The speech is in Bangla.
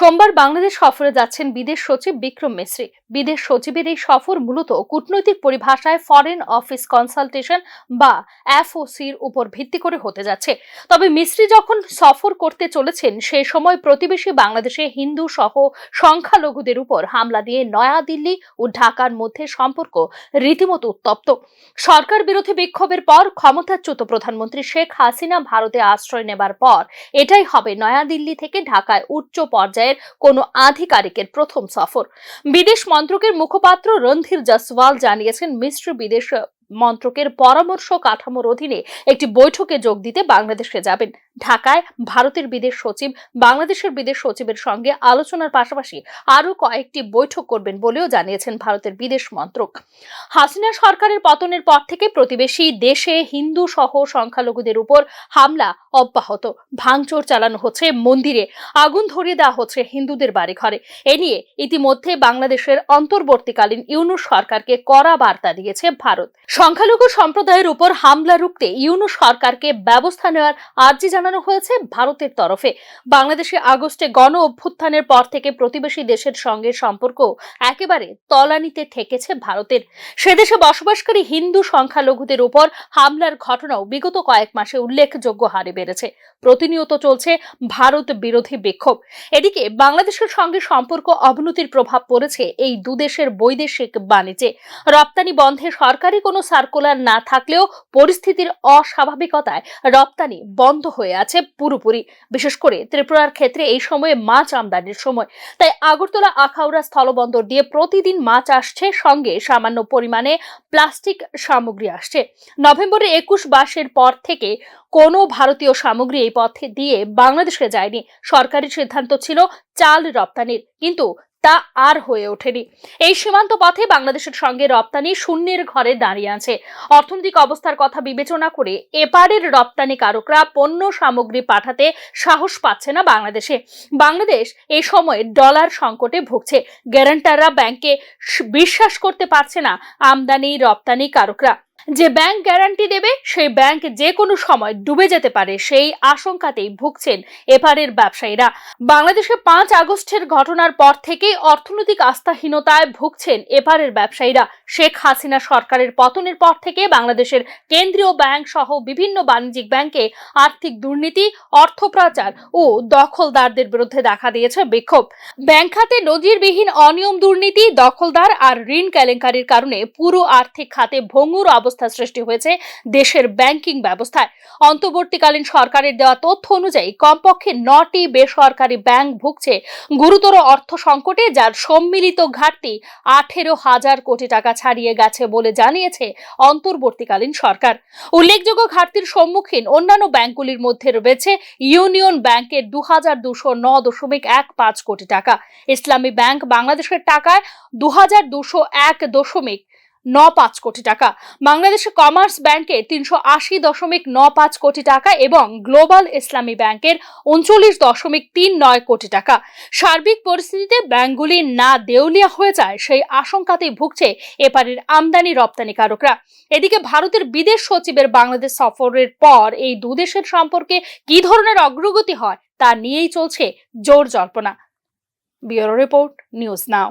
সোমবার বাংলাদেশ সফরে যাচ্ছেন বিদেশ সচিব বিক্রম মিশ্রি বিদেশ সচিবের এই সফর মূলত কূটনৈতিক পরিভাষায় ফরেন অফিস কনসালটেশন বা এফওসির উপর ভিত্তি করে হতে যাচ্ছে। তবে মিশ্রি যখন সফর করতে চলেছেন, সে সময় প্রতিবেশী বাংলাদেশে হিন্দু সহ সংখ্যালঘুদের উপর হামলা দিয়ে নয়াদিল্লি ও ঢাকার মধ্যে সম্পর্ক রীতিমতো উত্তপ্ত। সরকার বিরোধী বিক্ষোভের পর ক্ষমতাচ্যুত প্রধানমন্ত্রী শেখ হাসিনা ভারতে আশ্রয় নেবার পর এটাই হবে নয়াদিল্লি থেকে ঢাকায় উচ্চ পর্যায়ের কোনো আধিকারিকের প্রথম সফর। বিদেশ মন্ত্রকের মুখপাত্র রণধীর জসওয়াল জানিয়েছেন মিশ্র বিদেশ মন্ত্রকের পরামর্শ কাঠামোর অধীনে একটি বৈঠকে যোগ দিতে বাংলাদেশে যাবেন। ঢাকায় ভারতের বিদেশ সচিব, বাংলাদেশের বিদেশ সচিবের সঙ্গে আলোচনার পাশাপাশি আরও কয়েকটি বৈঠক করবেন বলেও জানিয়েছেন ভারতের বিদেশ মন্ত্রক। হাসিনা সরকারের পতনের পর থেকে প্রতিবেশী দেশে হিন্দু সহ সংখ্যালঘুদের উপর হামলা অব্যাহত। ভাঙচুর চালানো হচ্ছে মন্দিরে। আগুন ধরিয়ে দেওয়া হচ্ছে হিন্দুদের বাড়ি ঘরে এ নিয়ে ইতিমধ্যে বাংলাদেশের অন্তর্বর্তীকালীন ইউনুস সরকারকে কড়া বার্তা দিয়েছে ভারত। সংখ্যালঘু সম্প্রদায়ের উপর হামলা রুখতে ইউনুস সরকারকে ব্যবস্থা নেওয়ার আর্জি জানানো হয়েছে ভারতের তরফে। বাংলাদেশে আগস্টে গণ অভ্যুত্থানের পর থেকে প্রতিবেশী দেশের সঙ্গে সম্পর্ক একেবারে তলানিতে ঠেকেছে ভারতের। সেদেশে বসবাসকারী হিন্দু সংখ্যালঘুদের উপর হামলার ঘটনাও বিগত কয়েক মাসে উল্লেখযোগ্য হারে বেড়েছে। প্রতিনিয়ত চলছে ভারত বিরোধী বিক্ষোভ। এদিকে বাংলাদেশের সঙ্গে সম্পর্ক অবনতির প্রভাব পড়েছে এই দুদেশের বৈদেশিক বাণিজ্যে। রপ্তানি বন্ধে সরকারি কোনো সার্কুলার না থাকলেও পরিস্থিতির অস্বাভাবিকতায় রপ্তানি বন্ধ হয়ে আছে পুরোপুরি। বিশেষ করে ত্রিপুরার ক্ষেত্রে এই সময়ে মাছ আমদানির সময়। তাই আগরতলা, আখাউড়া স্থলবন্দর দিয়ে প্রতিদিন মাছ আসছে, সঙ্গে সামান্য পরিমাণে প্লাস্টিক সামগ্রী আসছে। নভেম্বরে একুশ বাসের পর থেকে কোনো ভারতীয় সামগ্রী এই পথে দিয়ে বাংলাদেশে যায়নি। সরকারি সিদ্ধান্ত ছিল চাল রপ্তানির। কিন্তু তা আর হয়ে ওঠেনি। এই সীমান্ত পথে বাংলাদেশের সঙ্গে রপ্তানি শূন্যের ঘরে দাঁড়িয়ে আছে। অর্থনৈতিক অবস্থার কথা বিবেচনা করে এপারের রপ্তানিকারকরা পণ্য সামগ্রী পাঠাতে সাহস পাচ্ছে না বাংলাদেশে। বাংলাদেশ এই সময় ডলার সংকটে ভুগছে। গ্যারান্টাররা ব্যাংকে বিশ্বাস করতে পারছে না আমদানি রপ্তানিকারকরা যে ব্যাংক গ্যারান্টি দেবে, সেই ব্যাংক যে কোনো সময় ডুবে যেতে পারে, সেই আশঙ্কাতেই ভুগছেন এপারের ব্যবসায়ীরা। বাংলাদেশে পাঁচ আগস্টের ঘটনার পর থেকেই অর্থনৈতিক আস্থাহীনতায় ভুগছেন এপারের ব্যবসায়ীরা। শেখ হাসিনা সরকারের পতনের পর থেকে বাংলাদেশের কেন্দ্রীয় ব্যাংক সহ বিভিন্ন বাণিজ্যিক ব্যাংকে আর্থিক দুর্নীতি, অর্থপ্রাচার ও দখলদারদের বিরুদ্ধে দেখা দিয়েছে বিক্ষোভ। ব্যাংক খাতে নজিরবিহীন অনিয়ম দুর্নীতি, দখলদার আর ঋণ কেলেঙ্কারির কারণে পুরো আর্থিক খাতে ভঙ্গুর অবস্থা সৃষ্টি হয়েছে দেশের ব্যাংকিং ব্যবস্থায়। অন্তর্বর্তীকালীন সরকারের দেওয়া তথ্য অনুযায়ী কমপক্ষে নটি বেসরকারি ব্যাংক ভুগছে গুরুতর অর্থ সংকটে, যার সম্মিলিত ঘাটতি আঠেরো হাজার কোটি টাকা ছাড়িয়ে গেছে বলে জানিয়েছে অন্তর্বর্তীকালীন সরকার। উল্লেখযোগ্য ঘাটতির সম্মুখীন অন্যান্য ব্যাংকগুলির মধ্যে রয়েছে ইউনিয়ন ব্যাংকের দু হাজার দুশো ন দশমিক এক পাঁচ কোটি টাকা। ইসলামী ব্যাংক বাংলাদেশের টাকায় দু হাজার দুশো এক দশমিক ন পাঁচ কোটি টাকা। বাংলাদেশের কমার্স ব্যাংকের তিনশো আশি দশমিক ন পাঁচ কোটি টাকা এবং গ্লোবাল ইসলামী ব্যাংকের উনচল্লিশ দশমিক তিন নয় কোটি টাকা। সার্বিক পরিস্থিতিতে ব্যাংকগুলি না দেউলিয়া হয়ে যায় সেই আশঙ্কাতেই ভুগছে এপারের আমদানি রপ্তানিকারকরা। এদিকে ভারতের বিদেশ সচিবের বাংলাদেশ সফরের পর এই দুদেশের সম্পর্কে কি ধরনের অগ্রগতি হয় তা নিয়েই চলছে জোর জল্পনা। Bureau report, news now.